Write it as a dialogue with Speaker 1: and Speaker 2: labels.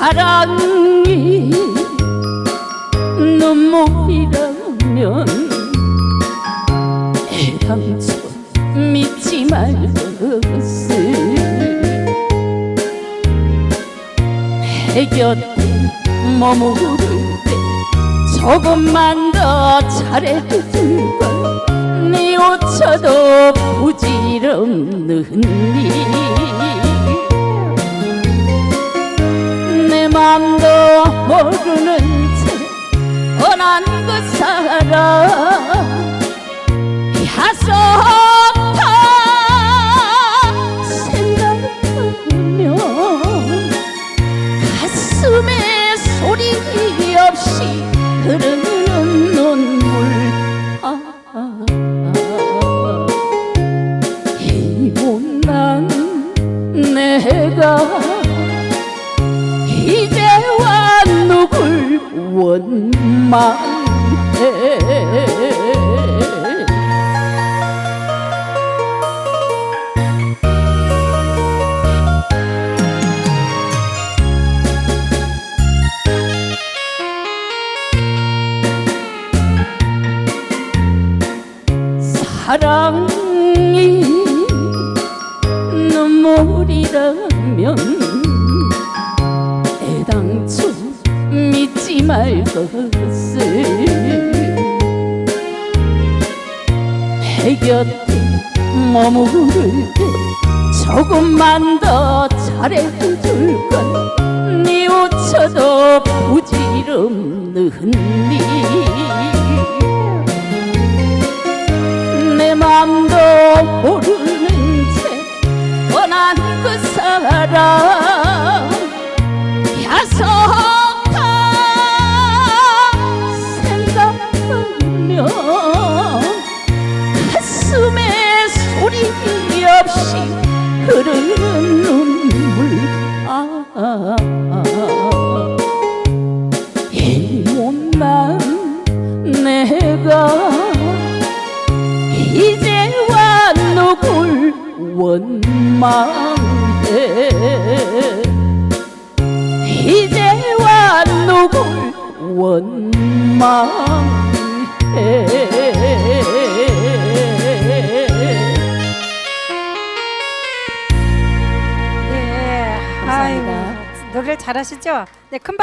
Speaker 1: 사랑이 눈물이라면 애당초 믿지 말 것을 내 곁에 머무를 때 조금만 더 잘해줄 걸네 옷쳐도 부질없는 일 모르는 채 떠난 그 사람 야속한 생각하며 가슴에 소리 없이 흐르는 눈물 아, 아, 아. 이 못난 내가 누굴 원망해. 사랑이 눈물이라면 말 것을 내 곁에 머무를 때 조금만 더 잘해줄 건네 옷쳐도 부질없는 일내 맘도 모르는 채 떠난 그 사람 흐르는 눈물 아, 아, 아. 이 못난 내가 이제와 누굴 원망해 이제와 누굴 원망해
Speaker 2: 노래 잘하시죠? 네, 큰